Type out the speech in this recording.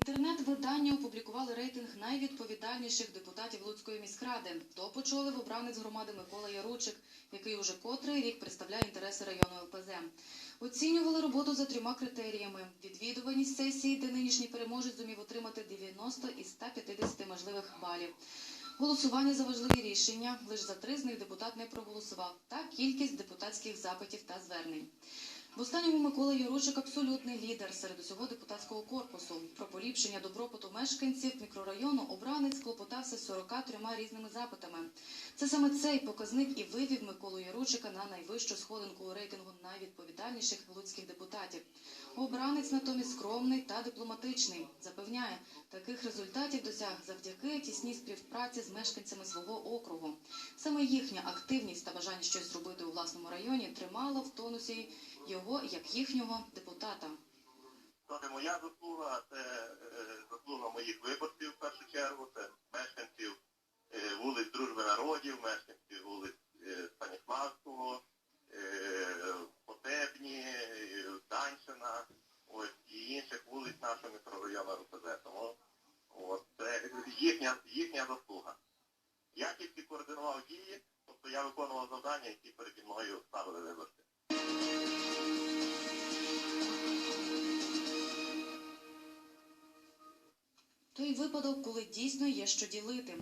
Інтернет-видання опублікували рейтинг найвідповідальніших депутатів Луцької міськради. Топ очолив обранець громади Микола Яручик, який уже котрий рік представляє інтереси району ЛПЗ. Оцінювали роботу за трьома критеріями: відвідуваність сесії, де нинішній переможець зумів отримати 90 із 150 можливих балів. Голосування за важливі рішення лише за три з них депутат не проголосував, та кількість депутатських запитів та звернень. В останньому Микола Яручик абсолютний лідер серед усього депутатського корпусу. Про поліпшення добробуту мешканців мікрорайону обранець клопотався 43 різними запитами. Це саме цей показник і вивів Миколу Яручика на найвищу сходинку у рейтингу найвідповідальніших луцьких депутатів. Обранець натомість скромний та дипломатичний. Запевняє, таких результатів досяг завдяки тісній співпраці з мешканцями свого округу. Саме їхня активність та бажання щось зробити у власному районі тримало в тонусі його як їхнього депутата. То не моя заслуга, це е, заслуга моїх виборців в першу чергу, це мешканців е, вулиць Дружби народів, мешканців вулиць е, Станіславського, Потебні, Даньшина, ось, і інших вулиць нашого мікрорайону РПЗ. Тому це їхня, їхня заслуга. Я тільки координував дії, тобто я виконував завдання, які переді мною ставили виборці. Той випадок, коли дійсно є що ділити.